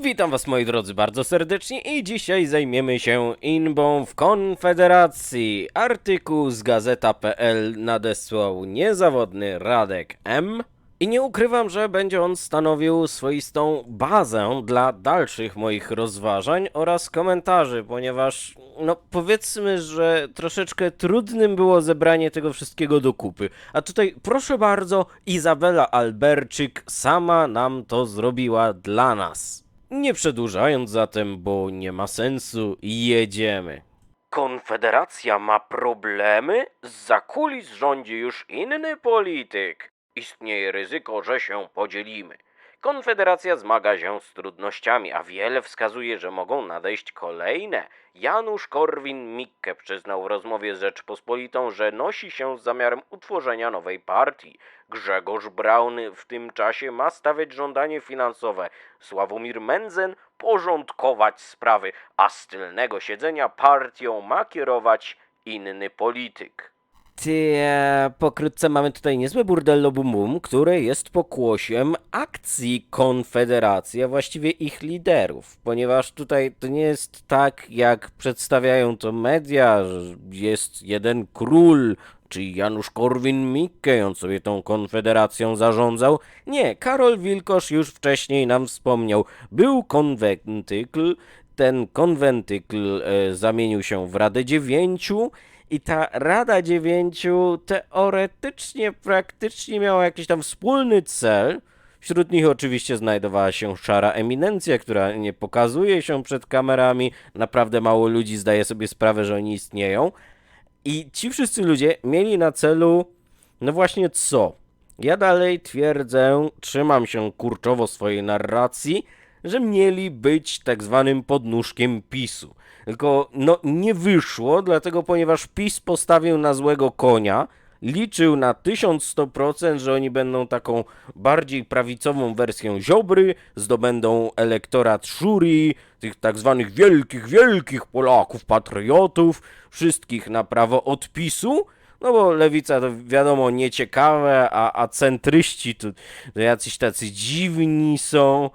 Witam was moi drodzy bardzo serdecznie i dzisiaj zajmiemy się inbą w Konfederacji. Artykuł z gazeta.pl nadesłał niezawodny Radek M. I nie ukrywam, że będzie on stanowił swoistą bazę dla dalszych moich rozważań oraz komentarzy, ponieważ, no powiedzmy, że troszeczkę trudnym było zebranie tego wszystkiego do kupy. A tutaj, proszę bardzo, Izabela Alberczyk sama nam to zrobiła dla nas. Nie przedłużając zatem, bo nie ma sensu, jedziemy. Konfederacja ma problemy? Za kulis rządzi już inny polityk. Istnieje ryzyko, że się podzielimy. Konfederacja zmaga się z trudnościami, a wiele wskazuje, że mogą nadejść kolejne. Janusz Korwin-Mikke przyznał w rozmowie z Rzeczpospolitą, że nosi się z zamiarem utworzenia nowej partii. Grzegorz Braun w tym czasie ma stawiać żądanie finansowe. Sławomir Menzen porządkować sprawy, a z tylnego siedzenia partią ma kierować inny polityk. E, pokrótce mamy tutaj niezłe burdello bum bum, które jest pokłosiem akcji Konfederacji, a właściwie ich liderów, ponieważ tutaj to nie jest tak, jak przedstawiają to media, że jest jeden król, czy Janusz Korwin-Mikke, on sobie tą konfederacją zarządzał. Nie, Karol Wilkosz już wcześniej nam wspomniał, był konwentykl, ten konwentykl e, zamienił się w Radę Dziewięciu i ta Rada Dziewięciu teoretycznie, praktycznie miała jakiś tam wspólny cel. Wśród nich oczywiście znajdowała się szara eminencja, która nie pokazuje się przed kamerami. Naprawdę mało ludzi zdaje sobie sprawę, że oni istnieją. I ci wszyscy ludzie mieli na celu, no właśnie co? Ja dalej twierdzę, trzymam się kurczowo swojej narracji, że mieli być tak zwanym podnóżkiem PiSu. Tylko no nie wyszło, dlatego ponieważ PiS postawił na złego konia, liczył na 1100%, że oni będą taką bardziej prawicową wersją Ziobry, zdobędą elektorat Szuri, tych tak zwanych wielkich, wielkich Polaków, patriotów, wszystkich na prawo od PiSu, no bo lewica to wiadomo nieciekawe, a, a centryści to, to jacyś tacy dziwni są.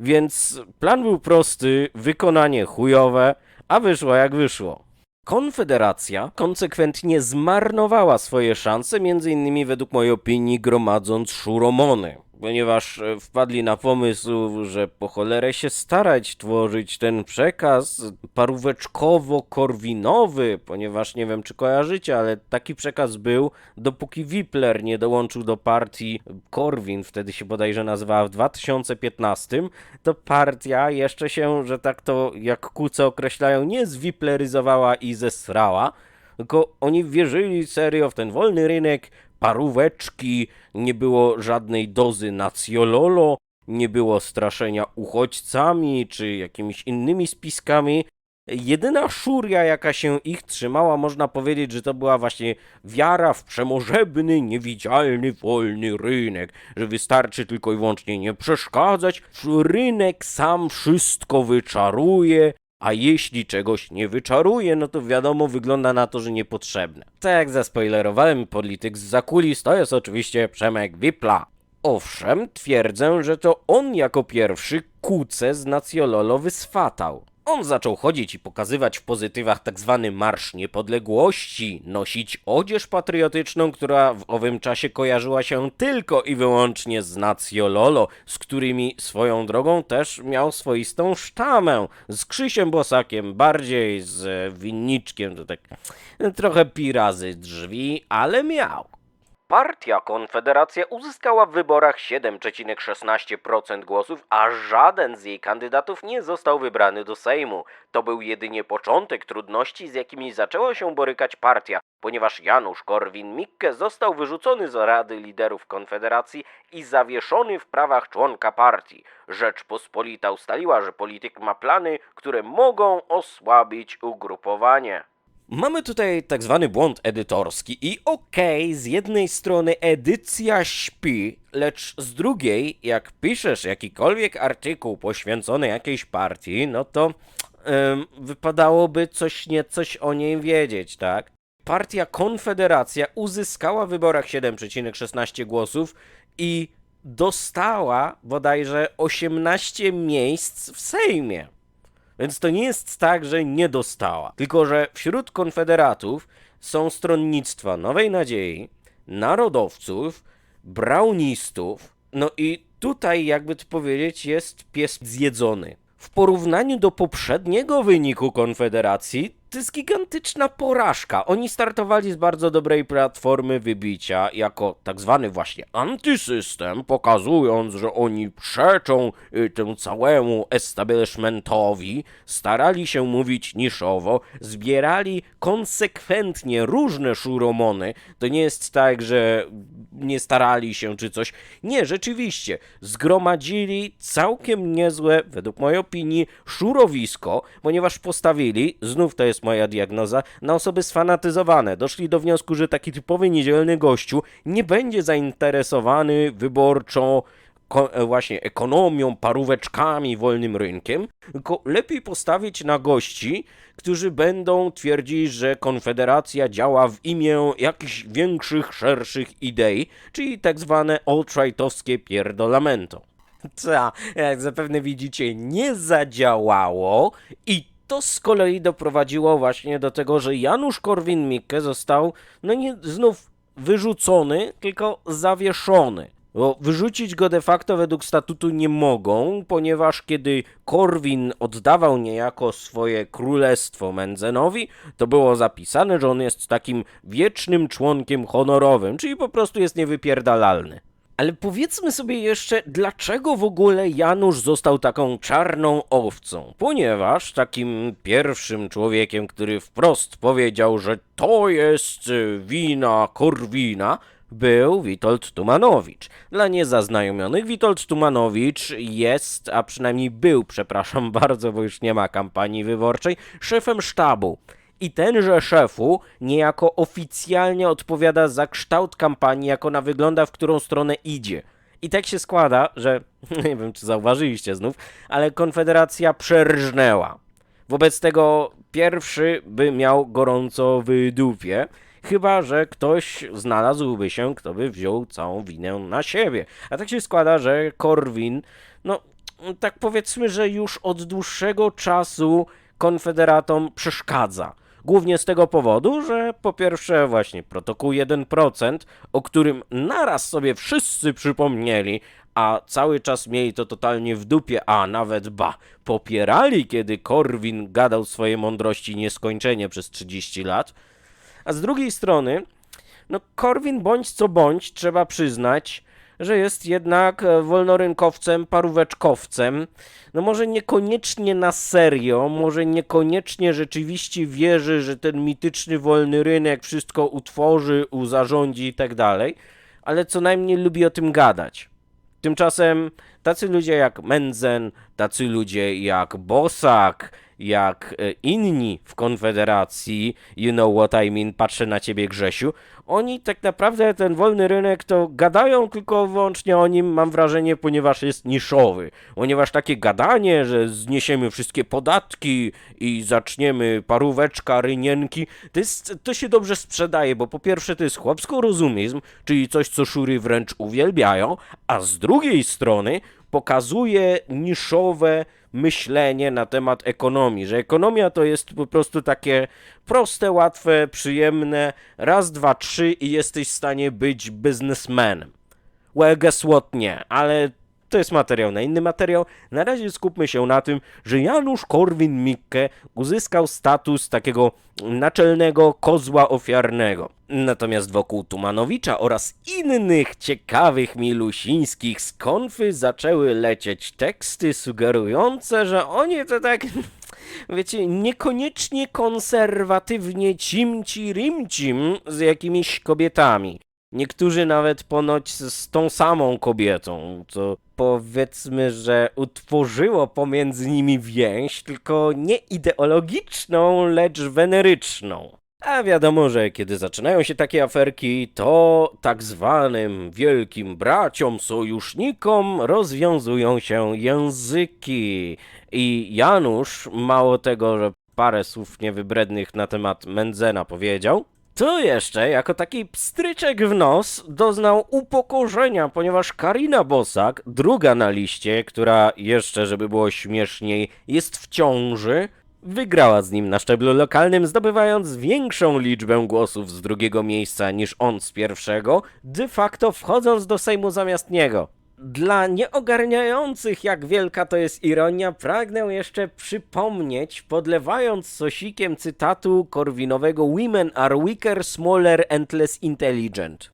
Więc plan był prosty, wykonanie chujowe, a wyszło jak wyszło. Konfederacja konsekwentnie zmarnowała swoje szanse, między innymi według mojej opinii gromadząc szuromony, ponieważ e, wpadli na pomysł, że po cholerę się starać tworzyć ten przekaz paróweczkowo-korwinowy, ponieważ nie wiem czy kojarzycie, ale taki przekaz był, dopóki Wipler nie dołączył do partii Korwin, wtedy się bodajże nazywała w 2015, to partia jeszcze się, że tak to jak kuce określają, nie zwipleryzowała i zesrała, tylko oni wierzyli serio w ten wolny rynek, paróweczki, nie było żadnej dozy nacjololo, nie było straszenia uchodźcami czy jakimiś innymi spiskami. Jedyna szuria, jaka się ich trzymała, można powiedzieć, że to była właśnie wiara w przemożebny, niewidzialny, wolny rynek, że wystarczy tylko i wyłącznie nie przeszkadzać, rynek sam wszystko wyczaruje, a jeśli czegoś nie wyczaruje, no to wiadomo, wygląda na to, że niepotrzebne. Tak jak zaspoilerowałem, polityk z zakulis to jest oczywiście Przemek Wipla. Owszem, twierdzę, że to on jako pierwszy kuce z Nacjololo wyswatał. On zaczął chodzić i pokazywać w pozytywach tak zwany Marsz Niepodległości, nosić odzież patriotyczną, która w owym czasie kojarzyła się tylko i wyłącznie z Nacjololo, z którymi swoją drogą też miał swoistą sztamę. Z Krzysiem Bosakiem, bardziej z Winniczkiem, to tak trochę pirazy drzwi, ale miał. Partia Konfederacja uzyskała w wyborach 7,16% głosów, a żaden z jej kandydatów nie został wybrany do Sejmu. To był jedynie początek trudności, z jakimi zaczęła się borykać partia, ponieważ Janusz Korwin-Mikke został wyrzucony z Rady Liderów Konfederacji i zawieszony w prawach członka partii. Rzeczpospolita ustaliła, że polityk ma plany, które mogą osłabić ugrupowanie. Mamy tutaj tak zwany błąd edytorski i okej, z jednej strony edycja śpi, lecz z drugiej, jak piszesz jakikolwiek artykuł poświęcony jakiejś partii, no to em, wypadałoby coś niecoś o niej wiedzieć, tak? Partia Konfederacja uzyskała w wyborach 7,16 głosów i dostała bodajże 18 miejsc w Sejmie. Więc to nie jest tak, że nie dostała. Tylko, że wśród konfederatów są stronnictwa Nowej Nadziei, narodowców, brownistów. No i tutaj, jakby to powiedzieć, jest pies zjedzony. W porównaniu do poprzedniego wyniku Konfederacji, to jest gigantyczna porażka. Oni startowali z bardzo dobrej platformy wybicia, jako tak zwany właśnie antysystem, pokazując, że oni przeczą y, temu całemu establishmentowi, starali się mówić niszowo, zbierali konsekwentnie różne szuromony. To nie jest tak, że nie starali się czy coś. Nie, rzeczywiście, zgromadzili całkiem niezłe, według mojej opinii, szurowisko, ponieważ postawili, znów to jest moja diagnoza, na osoby sfanatyzowane. Doszli do wniosku, że taki typowy niedzielny gościu nie będzie zainteresowany wyborczo e, właśnie ekonomią, paróweczkami, wolnym rynkiem, tylko lepiej postawić na gości, którzy będą twierdzić, że Konfederacja działa w imię jakichś większych, szerszych idei, czyli tak zwane alt-rightowskie pierdolamento. Co, jak zapewne widzicie, nie zadziałało i to z kolei doprowadziło właśnie do tego, że Janusz Korwin-Mikke został, no nie znów wyrzucony, tylko zawieszony. Bo wyrzucić go de facto według statutu nie mogą, ponieważ kiedy Korwin oddawał niejako swoje królestwo Mendzenowi, to było zapisane, że on jest takim wiecznym członkiem honorowym, czyli po prostu jest niewypierdalalny. Ale powiedzmy sobie jeszcze, dlaczego w ogóle Janusz został taką czarną owcą? Ponieważ takim pierwszym człowiekiem, który wprost powiedział, że to jest y, wina Korwina, był Witold Tumanowicz. Dla niezaznajomionych, Witold Tumanowicz jest, a przynajmniej był, przepraszam bardzo, bo już nie ma kampanii wyborczej, szefem sztabu. I tenże szefu niejako oficjalnie odpowiada za kształt kampanii, jak ona wygląda, w którą stronę idzie. I tak się składa, że nie wiem, czy zauważyliście znów, ale Konfederacja przerżnęła. Wobec tego pierwszy by miał gorąco w dupie, chyba że ktoś znalazłby się, kto by wziął całą winę na siebie. A tak się składa, że Korwin, no tak powiedzmy, że już od dłuższego czasu konfederatom przeszkadza. Głównie z tego powodu, że po pierwsze właśnie protokół 1%, o którym naraz sobie wszyscy przypomnieli, a cały czas mieli to totalnie w dupie, a nawet ba, popierali, kiedy Korwin gadał swoje mądrości nieskończenie przez 30 lat. A z drugiej strony, no Korwin bądź co bądź, trzeba przyznać, że jest jednak e, wolnorynkowcem, paróweczkowcem. No może niekoniecznie na serio, może niekoniecznie rzeczywiście wierzy, że ten mityczny wolny rynek wszystko utworzy, uzarządzi i tak dalej, ale co najmniej lubi o tym gadać. Tymczasem tacy ludzie jak Menzen, tacy ludzie jak Bosak, jak e, inni w Konfederacji, you know what I mean, patrzę na ciebie Grzesiu, oni tak naprawdę ten wolny rynek to gadają tylko wyłącznie o nim, mam wrażenie, ponieważ jest niszowy. Ponieważ takie gadanie, że zniesiemy wszystkie podatki i zaczniemy paróweczka, rynienki, to, jest, to się dobrze sprzedaje, bo po pierwsze to jest chłopsko-rozumizm, czyli coś, co szury wręcz uwielbiają, a z drugiej strony pokazuje niszowe myślenie na temat ekonomii, że ekonomia to jest po prostu takie proste, łatwe, przyjemne, raz, dwa, trzy i jesteś w stanie być biznesmenem. Well, guess what, nie, ale to jest materiał na inny materiał. Na razie skupmy się na tym, że Janusz Korwin-Mikke uzyskał status takiego naczelnego kozła ofiarnego. Natomiast wokół Tumanowicza oraz innych ciekawych milusińskich z konfy zaczęły lecieć teksty sugerujące, że oni to tak wiecie, niekoniecznie konserwatywnie cimci rimcim z jakimiś kobietami. Niektórzy nawet ponoć z tą samą kobietą, co powiedzmy, że utworzyło pomiędzy nimi więź, tylko nie ideologiczną, lecz weneryczną. A wiadomo, że kiedy zaczynają się takie aferki, to tak zwanym wielkim braciom, sojusznikom rozwiązują się języki. I Janusz, mało tego, że parę słów niewybrednych na temat Mendzena powiedział, Tu jeszcze, jako taki pstryczek w nos, doznał upokorzenia, ponieważ Karina Bosak, druga na liście, która jeszcze, żeby było śmieszniej, jest w ciąży, wygrała z nim na szczeblu lokalnym, zdobywając większą liczbę głosów z drugiego miejsca niż on z pierwszego, de facto wchodząc do Sejmu zamiast niego. Dla nieogarniających, jak wielka to jest ironia, pragnę jeszcze przypomnieć, podlewając sosikiem cytatu korwinowego Women are weaker, smaller and less intelligent.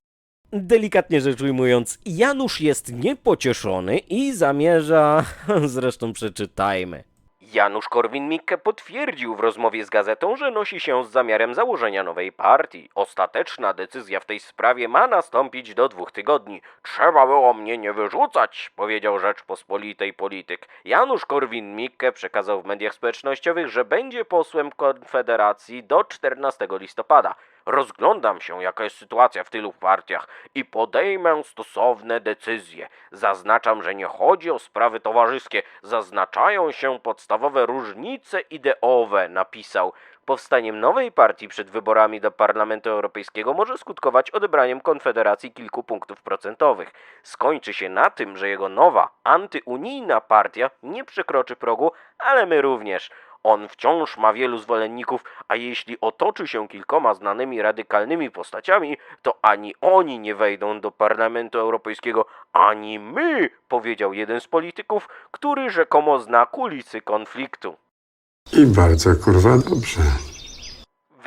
Delikatnie rzecz ujmując, Janusz jest niepocieszony i zamierza... Zresztą przeczytajmy. Janusz Korwin-Mikke potwierdził w rozmowie z gazetą, że nosi się z zamiarem założenia nowej partii. Ostateczna decyzja w tej sprawie ma nastąpić do dwóch tygodni. Trzeba było mnie nie wyrzucać, powiedział Rzeczpospolitej polityk. Janusz Korwin-Mikke przekazał w mediach społecznościowych, że będzie posłem Konfederacji do 14 listopada. Rozglądam się, jaka jest sytuacja w tylu partiach i podejmę stosowne decyzje. Zaznaczam, że nie chodzi o sprawy towarzyskie, zaznaczają się podstawowe różnice ideowe, napisał. Powstaniem nowej partii przed wyborami do Parlamentu Europejskiego może skutkować odebraniem Konfederacji kilku punktów procentowych. Skończy się na tym, że jego nowa, antyunijna partia nie przekroczy progu, ale my również. On wciąż ma wielu zwolenników, a jeśli otoczy się kilkoma znanymi radykalnymi postaciami, to ani oni nie wejdą do Parlamentu Europejskiego, ani my, powiedział jeden z polityków, który rzekomo zna kulisy konfliktu. I bardzo kurwa dobrze.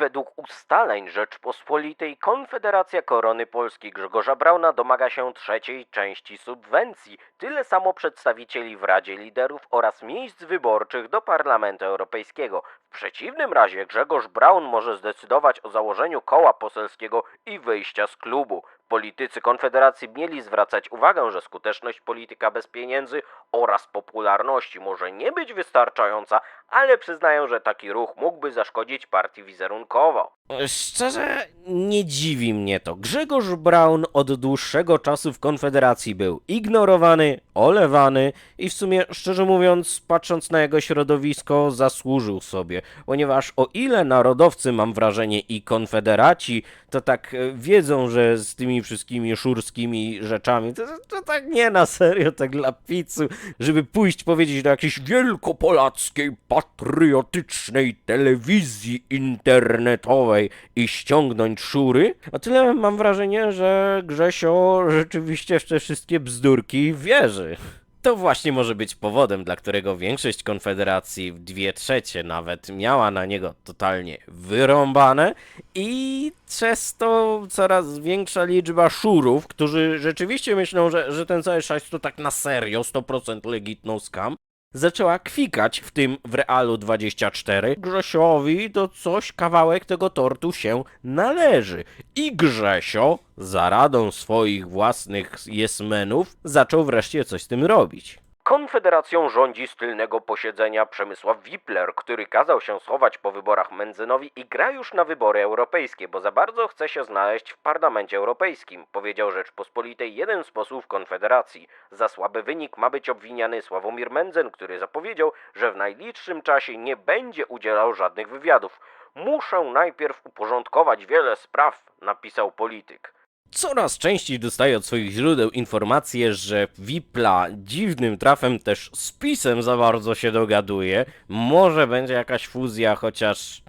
Według ustaleń Rzeczpospolitej Konfederacja Korony Polskiej Grzegorza Brauna domaga się trzeciej części subwencji, tyle samo przedstawicieli w Radzie Liderów oraz miejsc wyborczych do Parlamentu Europejskiego. Przeciwnym razie Grzegorz Braun może zdecydować o założeniu koła poselskiego i wyjścia z klubu. Politycy Konfederacji mieli zwracać uwagę, że skuteczność polityka bez pieniędzy oraz popularności może nie być wystarczająca, ale przyznają, że taki ruch mógłby zaszkodzić partii wizerunkowo. Szczerze, nie dziwi mnie to. Grzegorz Braun od dłuższego czasu w Konfederacji był ignorowany, olewany i w sumie, szczerze mówiąc, patrząc na jego środowisko, zasłużył sobie. Ponieważ o ile narodowcy, mam wrażenie, i konfederaci, to tak e, wiedzą, że z tymi wszystkimi szurskimi rzeczami, to, to tak nie na serio, tak dla picu, żeby pójść powiedzieć do jakiejś wielkopolackiej, patriotycznej telewizji internetowej i ściągnąć szury, o tyle mam wrażenie, że Grzesio rzeczywiście w te wszystkie bzdurki wierzy. To właśnie może być powodem, dla którego większość Konfederacji, dwie trzecie nawet, miała na niego totalnie wyrąbane i przez to coraz większa liczba szurów, którzy rzeczywiście myślą, że, że ten cały szajs to tak na serio, 100% legitną skam, zaczęła kwikać, w tym w Realu 24. Grzesiowi to coś, kawałek tego tortu się należy. I Grzesio, za radą swoich własnych jesmenów, zaczął wreszcie coś z tym robić. Konfederacją rządzi z tylnego posiedzenia Przemysław Wipler, który kazał się schować po wyborach Menzynowi i gra już na wybory europejskie, bo za bardzo chce się znaleźć w Parlamencie Europejskim, powiedział Rzeczpospolitej jeden z posłów Konfederacji. Za słaby wynik ma być obwiniany Sławomir Mędzen, który zapowiedział, że w najbliższym czasie nie będzie udzielał żadnych wywiadów. Muszę najpierw uporządkować wiele spraw, napisał polityk. Coraz częściej dostaję od swoich źródeł informacje, że Wipla dziwnym trafem też z PiSem za bardzo się dogaduje. Może będzie jakaś fuzja, chociaż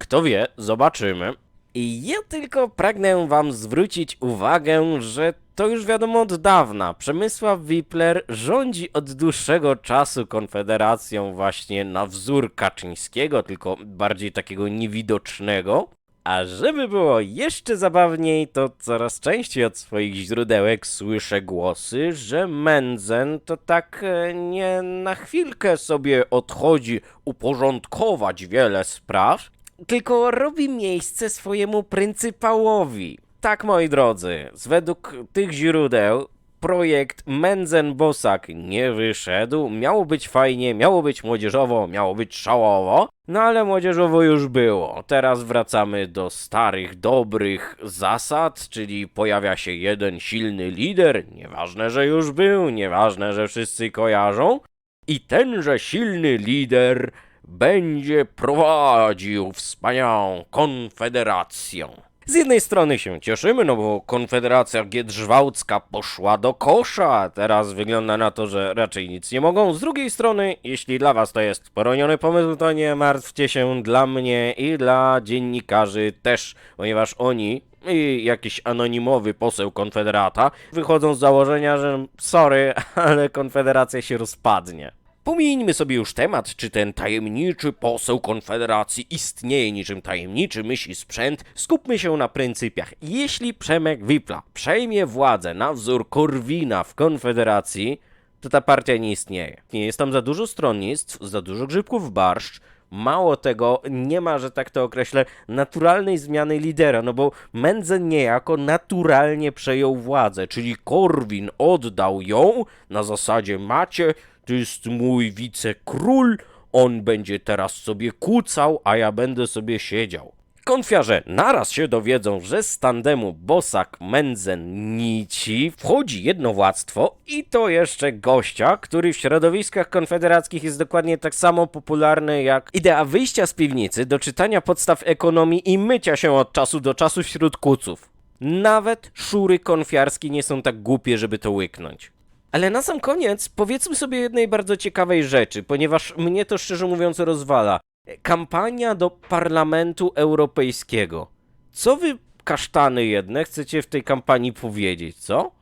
kto wie, zobaczymy. I ja tylko pragnę wam zwrócić uwagę, że to już wiadomo od dawna. Przemysław Wipler rządzi od dłuższego czasu Konfederacją właśnie na wzór Kaczyńskiego, tylko bardziej takiego niewidocznego. A żeby było jeszcze zabawniej, to coraz częściej od swoich źródełek słyszę głosy, że Mędzen to tak e, nie na chwilkę sobie odchodzi uporządkować wiele spraw, tylko robi miejsce swojemu pryncypałowi. Tak, moi drodzy, według tych źródeł projekt Menzen-Bosak nie wyszedł. Miało być fajnie, miało być młodzieżowo, miało być szałowo. No ale młodzieżowo już było. Teraz wracamy do starych, dobrych zasad, czyli pojawia się jeden silny lider. Nieważne, że już był, nieważne, że wszyscy kojarzą. I tenże silny lider będzie prowadził wspaniałą konfederację. Z jednej strony się cieszymy, no bo Konfederacja Giedrzwałcka poszła do kosza, teraz wygląda na to, że raczej nic nie mogą. Z drugiej strony, jeśli dla was to jest poroniony pomysł, to nie martwcie się dla mnie i dla dziennikarzy też, ponieważ oni i jakiś anonimowy poseł Konfederata wychodzą z założenia, że sorry, ale Konfederacja się rozpadnie. Pomijmy sobie już temat, czy ten tajemniczy poseł Konfederacji istnieje niczym tajemniczy myśli sprzęt. Skupmy się na pryncypiach. Jeśli Przemek Wipla przejmie władzę na wzór Korwina w Konfederacji, to ta partia nie istnieje. Nie jest tam za dużo stronnictw, za dużo grzybków barszcz. Mało tego, nie ma, że tak to określę, naturalnej zmiany lidera, no bo Menzen niejako naturalnie przejął władzę, czyli Korwin oddał ją na zasadzie macie, jest mój wicekról, on będzie teraz sobie kucał, a ja będę sobie siedział. Konfiarze naraz się dowiedzą, że z tandemu Bosak Menzen Nici wchodzi jednowładztwo i to jeszcze gościa, który w środowiskach konfederackich jest dokładnie tak samo popularny jak idea wyjścia z piwnicy do czytania podstaw ekonomii i mycia się od czasu do czasu wśród kuców. Nawet szury konfiarskie nie są tak głupie, żeby to łyknąć. Ale na sam koniec powiedzmy sobie jednej bardzo ciekawej rzeczy, ponieważ mnie to szczerze mówiąc rozwala. Kampania do Parlamentu Europejskiego. Co wy, kasztany jedne, chcecie w tej kampanii powiedzieć, co?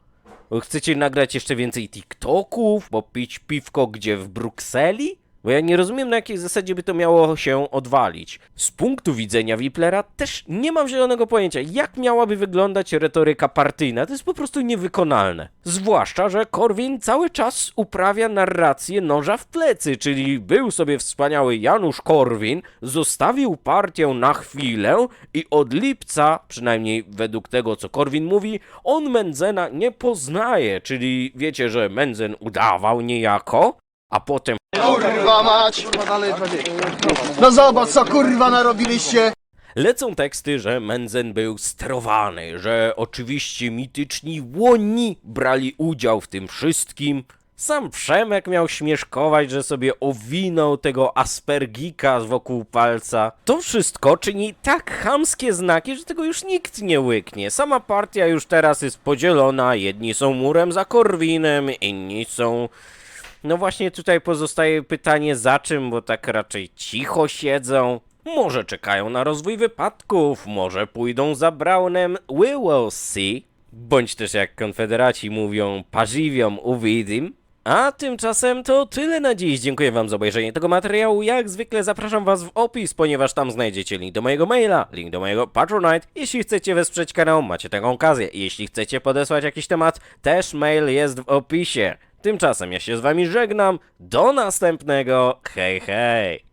Chcecie nagrać jeszcze więcej TikToków, bo pić piwko gdzie w Brukseli? Bo ja nie rozumiem, na jakiej zasadzie by to miało się odwalić. Z punktu widzenia Wiplera też nie mam zielonego pojęcia, jak miałaby wyglądać retoryka partyjna. To jest po prostu niewykonalne. Zwłaszcza, że Korwin cały czas uprawia narrację noża w plecy, czyli był sobie wspaniały Janusz Korwin, zostawił partię na chwilę i od lipca, przynajmniej według tego, co Korwin mówi, on Menzena nie poznaje, czyli wiecie, że Menzen udawał niejako, a potem Kurwa mać! No zobacz co kurwa narobiliście! Lecą teksty, że Menzen był sterowany, że oczywiście mityczni łoni brali udział w tym wszystkim. Sam Przemek miał śmieszkować, że sobie owinął tego aspergika wokół palca. To wszystko czyni tak chamskie znaki, że tego już nikt nie łyknie. Sama partia już teraz jest podzielona. Jedni są murem za Korwinem, inni są... No właśnie tutaj pozostaje pytanie za czym, bo tak raczej cicho siedzą. Może czekają na rozwój wypadków, może pójdą za Brownem, we will see. Bądź też jak konfederaci mówią, pażywią uwidzim. A tymczasem to tyle na dziś. Dziękuję wam za obejrzenie tego materiału. Jak zwykle zapraszam was w opis, ponieważ tam znajdziecie link do mojego maila, link do mojego Patronite. Jeśli chcecie wesprzeć kanał, macie taką okazję. Jeśli chcecie podesłać jakiś temat, też mail jest w opisie. Tymczasem ja się z wami żegnam. Do następnego. Hej, hej.